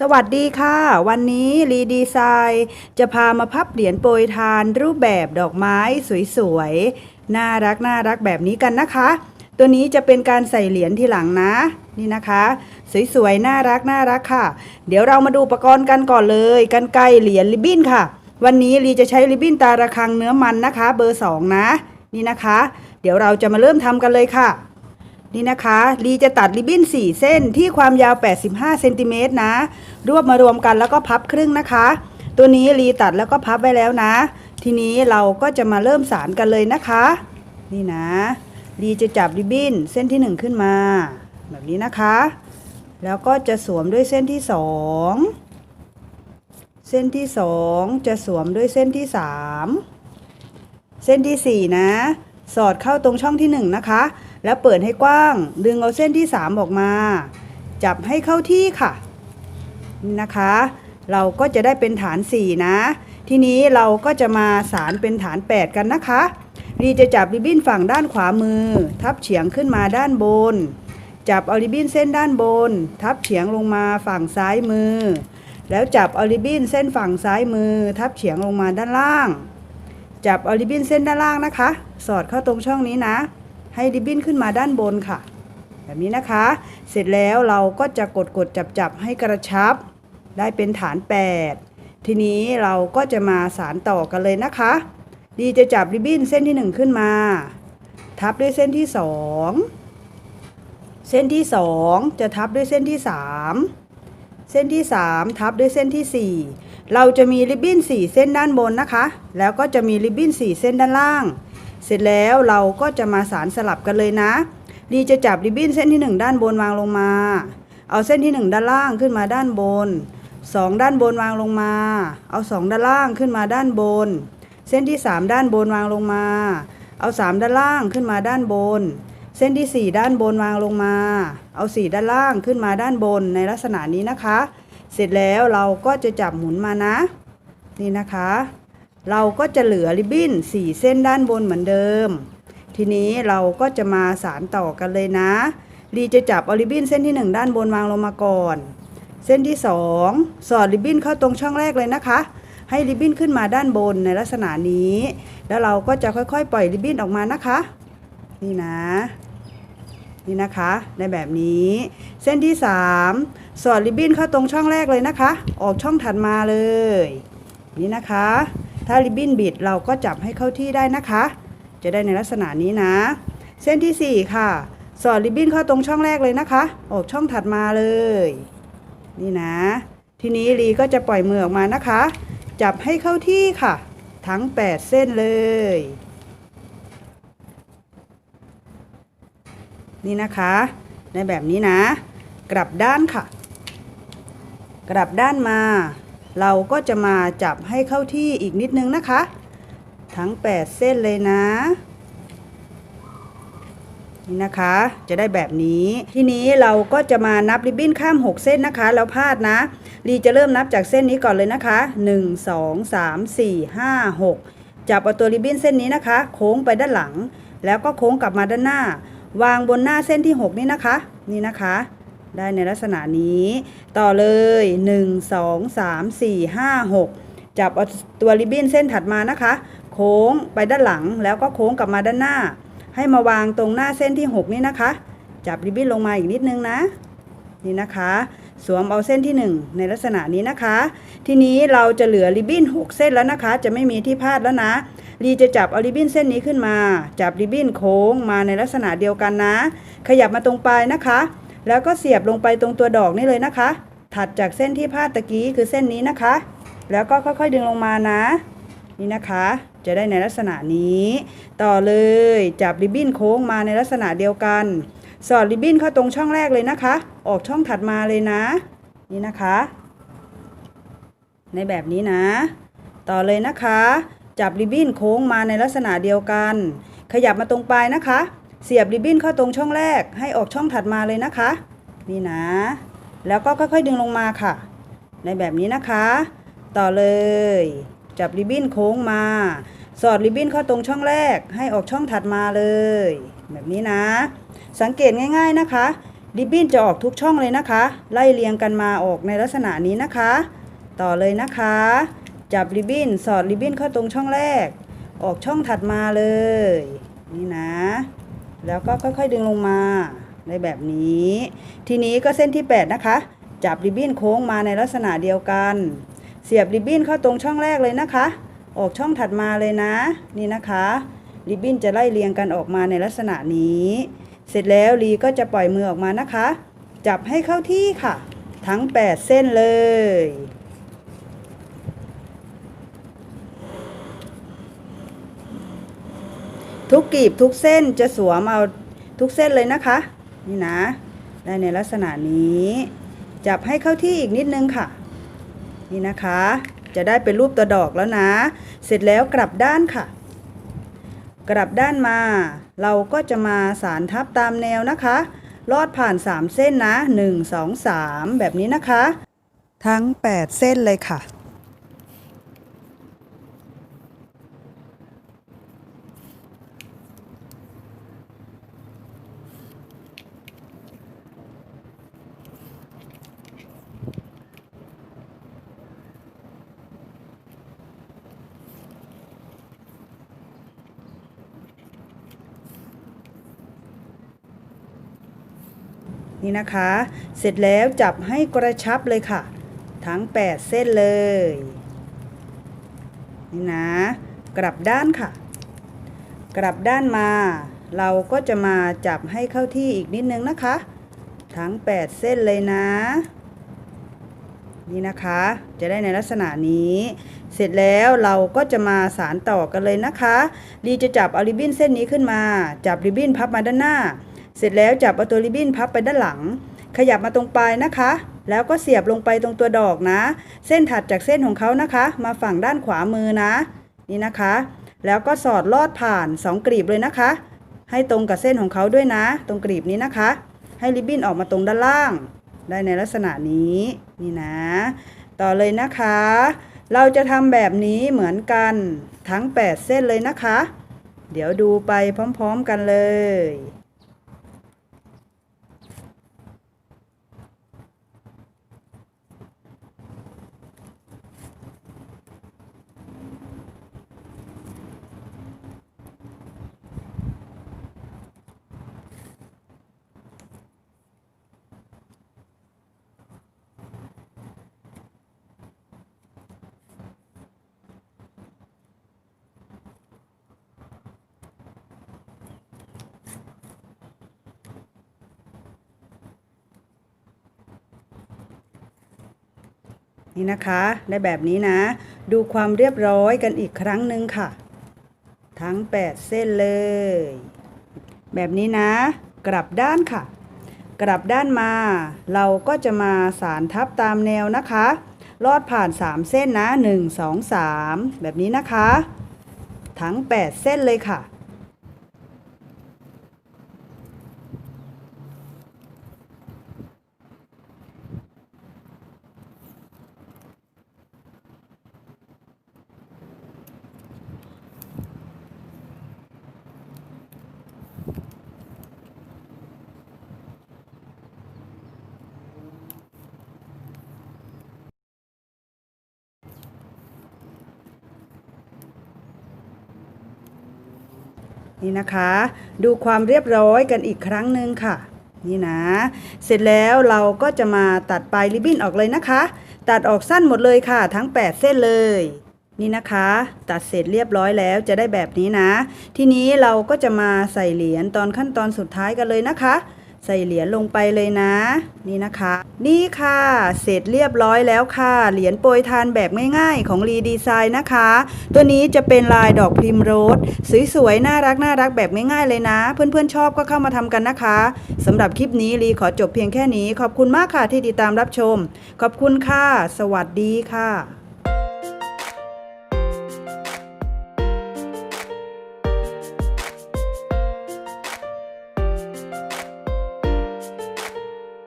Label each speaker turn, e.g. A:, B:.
A: สวัสดีค่ะ วันนี้รีดีไซน์จะพามาพับเหรียญโปรยทานรูปแบบดอกไม้สวยๆ น่ารักน่ารักแบบนี้กันนะคะ ตัวนี้จะเป็นการใส่เหรียญที่หลังนะ นี่นะคะ สวยๆ น่ารักน่ารักค่ะ เดี๋ยวเรามาดูอุปกรณ์กันก่อนเลยกันไกรเหรียญริบบิ้นค่ะ วันนี้รีจะใช้ริบบิ้นตาระคังเนื้อมันนะคะ เบอร์สองนะ นี่นะคะ เดี๋ยวเราจะมาเริ่มทำกันเลยค่ะ นี่นะคะลีจะตัดริบบิ้น 4 เส้นที่ความยาว 85เซนติเมตรนะ รวบมารวมกันแล้วก็พับครึ่งนะคะ ตัวนี้ลีตัดแล้วก็พับไว้แล้วนะ ทีนี้เราก็จะมาเริ่มสารกันเลยนะคะ นี่นะลีจะจับริบบิ้นเส้นที่ 1 ขึ้นมา แบบนี้นะคะ แล้วก็จะสวมด้วยเส้นที่ 2 เส้นที่ 2 จะสวมด้วยเส้นที่ 3 เส้นที่ 4 นะ สอดเข้าตรงช่องที่ 1 นะคะ แล้วเปิดให้กว้าง ดึงเอาเส้นที่ 3 ออกมา จับให้เข้าที่ค่ะนี่นะคะ เราก็จะได้เป็นฐาน 4 นะ ทีนี้เราก็จะมาสารเป็นฐาน 8 กันนะคะรีจะจับริบบิ้นฝั่งด้านขวามือ ทับเฉียงขึ้นมาด้านบน จับเอาริบบิ้นเส้นด้านบน ทับเฉียงลงมาฝั่งซ้ายมือ แล้วจับเอาริบบิ้นเส้นฝั่งซ้ายมือ ทับเฉียงลงมาด้านล่าง จับเอาริบบิ้นเส้นด้านล่างนะคะ สอดเข้าตรงช่องนี้นะ ให้ริบบิ้นขึ้นมาด้านบนค่ะ แบบนี้นะคะ เสร็จแล้วเราก็จะกดกดจับจับให้กระชับ ได้เป็นฐาน 8 ทีนี้เราก็จะมาสารต่อกันเลยนะคะ ดีจะจับริบบิ้นเส้นที่ 1 ขึ้นมา ทับด้วยเส้นที่ 2 เส้นที่ 2 จะทับด้วยเส้นที่ 3 เส้นที่ 3 ทับด้วยเส้นที่ 4 เราจะมีริบบิ้น 4 เส้นด้านบนนะคะ แล้วก็จะมีริบบิ้น 4 เส้นด้านล่าง เสร็จแล้วเราก็จะมาสารสลับกันเลยนะดีจะจับริบบิ้นเส้นที่ 1 ด้านบนวางลงมา เอาเส้นที่ 1 ด้านล่างขึ้นมาด้านบน 2 ด้านบนวางลงมา เอา 2 ด้านล่างขึ้นมาด้านบน เส้นที่ 3 ด้านบนวางลงมา เอา 3 ด้านล่างขึ้นมาด้านบน เส้นที่ 4 ด้านบนวางลงมา เอา 4 ด้านล่างขึ้นมาด้านบนในลักษณะนี้นะคะ เสร็จแล้วเราก็จะจับหมุนมานะ นี่นะคะ เราก็จะเหลือริบบิ้น4 เส้นด้านบนเหมือนเดิม ทีนี้เราก็จะมาสารต่อกันเลยนะรีจะจับเอาริบบิ้นเส้นที่ 1 ด้านบนวางลงมาก่อน เส้นที่ 2 สอดริบบิ้นเข้าตรงช่องแรกเลยนะคะ ให้ริบบิ้นขึ้นมาด้านบนในลักษณะนี้ แล้วเราก็จะค่อยๆ ปล่อยริบบิ้นออกมานะคะ นี่นะ นี่นะคะ ในแบบนี้ เส้นที่ 3 สอดริบบิ้นเข้าตรงช่องแรกเลยนะคะ ออกช่องถัดมาเลย นี่นะคะ ถ้าริบบิ้นบิดเราก็จับให้เข้าที่ได้นะคะ จะได้ในลักษณะนี้นะ เส้นทีสี่ 4 ค่ะ สอดริบบิ้นเข้าตรงช่องแรกเลยนะคะ ออกช่องถัดมาเลย นี่นะ ทีนี้ลีก็จะปล่อยมือออกมานะคะ จับให้เข้าที่ค่ะ ทั้ง 8 เส้นเลย นี่นะคะ ในแบบนี้นะ กลับด้านค่ะ กลับด้านมา เราก็จะมาจับให้เข้าที่อีกนิดนึงนะคะ ทั้ง 8 เส้นเลยนะนี่นะคะจะได้แบบนี้ทีนี้เราก็จะมานับริบบิ้นข้าม 6 เส้นนะคะ แล้วพลาดนะลีจะเริ่มนับจากเส้นนี้ก่อนเลยนะคะ 1 2 3 4 5 6 จับเอาตัวริบบิ้นเส้นนี้นะคะ โค้งไปด้านหลัง แล้วก็โค้งกลับมาด้านหน้า วางบนหน้าเส้นที่ 6 นี่นะคะ นี่นะคะ ได้ในลักษณะนี้ ต่อเลย 1 2 3 4 5 6 จับเอาตัวริบบิ้นเส้นถัดมานะคะ โค้งไปด้านหลังแล้วก็โค้งกลับมาด้านหน้า ให้มาวางตรงหน้าเส้นที่ 6 นี่นะคะ จับริบบิ้นลงมาอีกนิดนึงนะ นี่นะคะ สวมเอาเส้นที่ 1 ในลักษณะนี้นะคะ ทีนี้เราจะเหลือริบบิ้น 6 เส้นแล้วนะคะ จะไม่มีที่พลาดแล้วนะรีจะจับเอาริบบิ้นเส้นนี้ขึ้นมา จับริบบิ้นโค้งมาในลักษณะเดียวกันนะ ขยับมาตรงปลายนะคะ แล้วก็เสียบลงไปตรงตัวดอกนี่เลยนะคะ ถัดจากเส้นที่พาดตะกี้คือเส้นนี้นะคะ แล้วก็ค่อยๆดึงลงมานะ นี่นะคะ จะได้ในลักษณะนี้ ต่อเลยจับริบบิ้นโค้งมาในลักษณะเดียวกัน สอดริบบิ้นเข้าตรงช่องแรกเลยนะคะ ออกช่องถัดมาเลยนะ นี่นะคะ ในแบบนี้นะ ต่อเลยนะคะ จับริบบิ้นโค้งมาในลักษณะเดียวกัน ขยับมาตรงปลายนะคะ เสียบริบบิ้นเข้าตรงช่องแรก ให้ออกช่องถัดมาเลยนะคะ นี่นะ แล้วก็ค่อยๆดึงลงมาค่ะ ในแบบนี้นะคะ ต่อเลย จับริบบิ้นโค้งมา สอดริบบิ้นเข้าตรงช่องแรก ให้ออกช่องถัดมาเลย แบบนี้นะ สังเกตง่าย ๆนะคะริบบิ้นจะออกทุกช่องเลยนะคะ ไล่เรียงกันมาออกในลักษณะนี้นะคะ ต่อเลยนะคะ จับริบบิ้นสอดริบบิ้นเข้าตรงช่องแรก ออกช่องถัดมาเลย นี่นะ แล้วก็ค่อยๆดึงลงมาในแบบนี้ ทีนี้ก็เส้นที่ 8 นะคะ จับริบบิ้นโค้งมาในลักษณะเดียวกัน เสียบริบบิ้นเข้าตรงช่องแรกเลยนะคะ ออกช่องถัดมาเลยนะ นี่นะคะริบบิ้นจะไล่เรียงกันออกมาในลักษณะนี้ เสร็จแล้วลีก็จะปล่อยมือออกมานะคะ จับให้เข้าที่ค่ะ ทั้ง 8 เส้นเลย ทุกกลีบทุกเส้นจะสวมเอาทุกเส้นเลยนะคะ นี่นะ ได้ในลักษณะนี้ จับให้เข้าที่อีกนิดนึงค่ะ นี่นะคะ จะได้เป็นรูปตัวดอกแล้วนะ เสร็จแล้วกลับด้านค่ะ กลับด้านมา เราก็จะมาสารทับตามแนวนะคะ ลอดผ่าน 3 เส้นนะ 1 2 3 แบบนี้นะคะ ทั้ง 8 เส้นเลยค่ะ นี่นะคะ เสร็จแล้วจับให้กระชับเลยค่ะ ทั้ง 8 เส้นเลย นี่นะ กลับด้านค่ะ กลับด้านมา เราก็จะมาจับให้เข้าที่อีกนิดนึงนะคะ ทั้ง 8 เส้นเลยนะ นี่นะคะ จะได้ในลักษณะนี้ เสร็จแล้วเราก็จะมาสารต่อกันเลยนะคะ ดีจะจับเอาริบบิ้นเส้นนี้ขึ้นมา จับริบบิ้นพับมาด้านหน้า เสร็จแล้วจับเอาตัวริบบิ้นพับไปด้านหลัง ขยับมาตรงปลายนะคะ แล้วก็เสียบลงไปตรงตัวดอกนะ เส้นถัดจากเส้นของเขานะคะ มาฝั่งด้านขวามือนะ นี่นะคะ แล้วก็สอดลอดผ่าน 2 กลีบเลยนะคะ ให้ตรงกับเส้นของเขาด้วยนะ ตรงกลีบนี้นะคะ ให้ริบบิ้นออกมาตรงด้านล่าง ได้ในลักษณะนี้นี่นะ ต่อเลยนะคะ เราจะทำแบบนี้เหมือนกันทั้ง 8 เส้นเลยนะคะ เดี๋ยวดูไปพร้อม ๆ กันเลย นี่นะคะ ได้แบบนี้นะ ดูความเรียบร้อยกันอีกครั้งหนึ่งค่ะ ทั้ง 8 เส้นเลย แบบนี้นะ กลับด้านค่ะ กลับด้านมา เราก็จะมาสารทับตามแนวนะคะ ลอดผ่าน 3 เส้นนะ 1 2 3 แบบนี้นะคะ ทั้ง 8 เส้นเลยค่ะ นี่นะคะ ดูความเรียบร้อยกันอีกครั้งหนึ่งค่ะ นี่นะ เสร็จแล้วเราก็จะมาตัดปลายริบบิ้นออกเลยนะคะ ตัดออกสั้นหมดเลยค่ะ ทั้ง 8 เส้นเลย นี่นะคะ ตัดเสร็จเรียบร้อยแล้วจะได้แบบนี้นะ ทีนี้เราก็จะมาใส่เหรียญตอนขั้นตอนสุดท้ายกันเลยนะคะ ใส่เหรียญลงไปเลยนะ นี่นะคะ นี่ค่ะ เสร็จเรียบร้อยแล้วค่ะ เหรียญโปรยทานแบบง่ายๆ ของรีดีไซน์นะคะ ตัวนี้จะเป็นลายดอกพริมโรสสวยๆ น่ารักน่ารักแบบง่ายๆเลยนะ เพื่อนๆชอบก็เข้ามาทำกันนะคะสำหรับคลิปนี้รีขอจบเพียงแค่นี้ ขอบคุณมากค่ะที่ติดตามรับชม ขอบคุณค่ะ สวัสดีค่ะ